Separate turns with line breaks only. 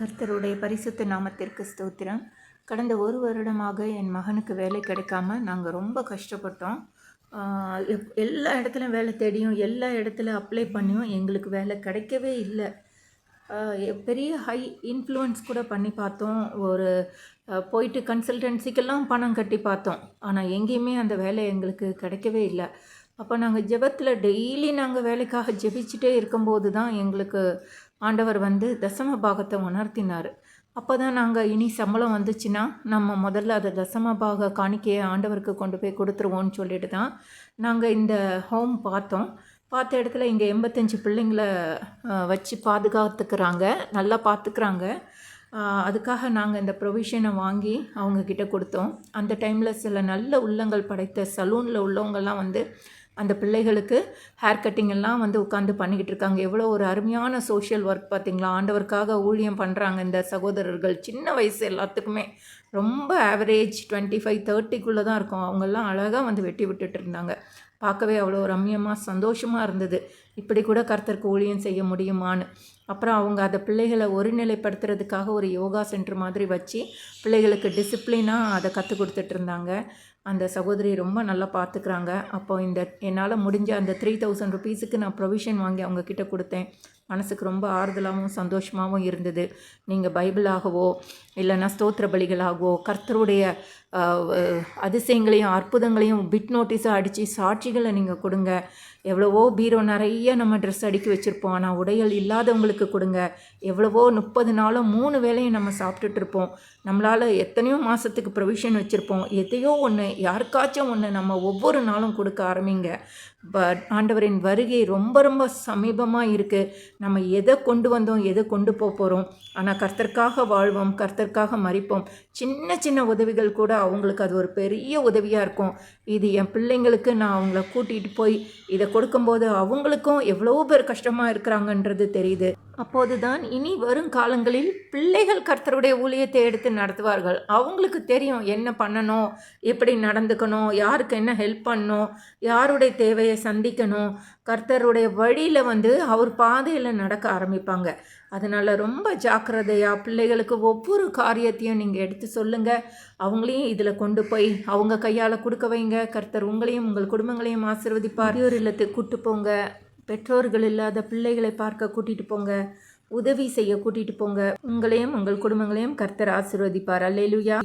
கர்த்தருடைய பரிசுத்த நாமத்திற்கு ஸ்தோத்திரம். கடந்த ஒரு வருடமாக என் மகனுக்கு வேலை கிடைக்காம நாங்கள் ரொம்ப கஷ்டப்பட்டோம். எப்- எல்லா இடத்துலையும் வேலை தேடியும் எல்லா இடத்துல அப்ளை பண்ணியும் எங்களுக்கு வேலை கிடைக்கவே இல்லை. பெரிய ஹை இன்ஃப்ளூயன்ஸ் கூட பண்ணி பார்த்தோம். ஒரு போயிட்டு கன்சல்டன்சிக்கெல்லாம் பணம் கட்டி பார்த்தோம். ஆனால் எங்கேயுமே அந்த வேலை எங்களுக்கு கிடைக்கவே இல்லை. அப்போ நாங்கள் ஜெபத்தில் டெய்லி நாங்கள் வேலைக்காக ஜெபிச்சுட்டே இருக்கும்போது தான் எங்களுக்கு ஆண்டவர் வந்து தசம பாகத்தை உணர்த்தினார். அப்போ தான் நாங்கள் இனி சம்பளம் வந்துச்சுன்னா நம்ம முதல்ல அதை தசம பாக காணிக்கையை ஆண்டவருக்கு கொண்டு போய் கொடுத்துருவோன்னு சொல்லிட்டு தான் நாங்கள் இந்த ஹோம் பார்த்தோம். பார்த்த இடத்துல இங்கே எண்பத்தஞ்சு பிள்ளைங்களை வச்சு பாதுகாத்துக்கிறாங்க. நல்லா பார்த்துக்கிறாங்க. அதுக்காக நாங்கள் இந்த ப்ரொவிஷனை வாங்கி அவங்கக்கிட்ட கொடுத்தோம். அந்த டைமில் சில நல்ல உள்ளங்கள் படைத்த சலூனில் உள்ளவங்கள்லாம் வந்து அந்த பிள்ளைகளுக்கு ஹேர் கட்டிங் எல்லாம் வந்து உட்காந்து பண்ணிக்கிட்டு இருக்காங்க. எவ்வளோ ஒரு அருமையான சோஷியல் ஒர்க் பார்த்தீங்களா? ஆண்டவருக்காக ஊழியம் பண்ணுறாங்க இந்த சகோதரர்கள். சின்ன வயசு எல்லாத்துக்குமே. ரொம்ப ஆவரேஜ் டுவெண்ட்டி ஃபைவ் தேர்ட்டிக்குள்ளே தான் இருக்கும். அவங்கெல்லாம் அழகாக வந்து வெட்டி விட்டுட்டு இருந்தாங்க. பார்க்கவே அவ்வளோ ரம்யமாக சந்தோஷமாக இருந்தது. இப்படி கூட கர்த்தருக்கு ஊழியம் செய்ய முடியுமான்னு. அப்புறம் அவங்க அதை பிள்ளைகளை ஒருநிலைப்படுத்துறதுக்காக ஒரு யோகா சென்டர் மாதிரி வச்சு பிள்ளைகளுக்கு டிசிப்ளினாக அதை கற்றுக் கொடுத்துட்டு இருந்தாங்க. அந்த சகோதரி ரொம்ப நல்லா பார்த்துக்கிறாங்க. அப்போ இந்த என்னால் முடிஞ்ச அந்த த்ரீ தௌசண்ட் ருபீஸுக்கு நான் ப்ரொவிஷன் வாங்கி அவங்க கிட்ட கொடுத்தேன். மனசுக்கு ரொம்ப ஆறுதலாகவும் சந்தோஷமாகவும் இருந்தது. நீங்கள் பைபிளாகவோ இல்லைன்னா ஸ்தோத்திர பலிகளாகவோ கர்த்தருடைய அதிசயங்களையும் அற்புதங்களையும் பிட் நோட்டீஸாக அடித்து சாட்சிகளை நீங்கள் கொடுங்க. எவ்வளவோ பீரோ நிறைய நம்ம ட்ரெஸ் அடுக்கி வச்சுருப்போம். ஆனால் உடைகள் இல்லாதவங்களுக்கு கொடுங்க. எவ்வளவோ முப்பது நாளும் மூணு வேளையும் நம்ம சாப்பிட்டுட்ருப்போம் நம்மளால் எத்தனையோ மாதத்துக்கு ப்ரொவிஷன் வச்சுருப்போம். எதையோ ஒன்று யாருக்காச்சும் ஒன்று நம்ம ஒவ்வொரு நாளும் கொடுக்க ஆரம்பிங்க. பட் ஆண்டவரின் வருகை ரொம்ப ரொம்ப சமீபமாக இருக்குது நம்ம எதை கொண்டு வந்தோம் எதை கொண்டு போக போகிறோம் ஆனால் கர்த்தருக்காக வாழ்வோம் கர்த்தருக்காக மறிப்போம். சின்ன சின்ன உதவிகள் கூட அவங்களுக்கு அது ஒரு பெரிய உதவியாக இருக்கும். இது என் பிள்ளைங்களுக்கு நான் அவங்கள கூட்டிகிட்டு போய் இதை கொடுக்கும்போது அவங்களுக்கும் எவ்வளோ பேர் கஷ்டமாக இருக்கிறாங்கன்றது தெரியுது. அப்போதுதான் இனி வரும் காலங்களில் பிள்ளைகள் கர்த்தருடைய ஊழியத்தை எடுத்து நடத்துவார்கள். அவங்களுக்கு தெரியும் என்ன பண்ணணும் எப்படி நடந்துக்கணும் யாருக்கு என்ன ஹெல்ப் பண்ணணும் யாருடைய தேவையை சந்திக்கணும். கர்த்தருடைய வழியில் வந்து அவர் பாதையில் நடக்க ஆரம்பிப்பாங்க. அதனால் ரொம்ப ஜாக்கிரதையாக பிள்ளைகளுக்கு ஒவ்வொரு காரியத்தையும் நீங்கள் எடுத்து சொல்லுங்கள் அவங்களையும் இதில் கொண்டு போய் அவங்க கையால் கொடுக்க வைங்க. கர்த்தர் உங்களையும் உங்கள் குடும்பங்களையும் ஆசிர்வதிப்பார். இல்லத்துக்கு கூட்டு போங்க. பெற்றோர்கள் இல்லாத பிள்ளைகளை பார்க்க கூட்டிகிட்டு போங்க. உதவி செய்ய கூட்டிகிட்டு போங்க. உங்களையும் உங்கள் குடும்பங்களையும் கர்த்தர் ஆசீர்வதிப்பார். அல்லேலுயா.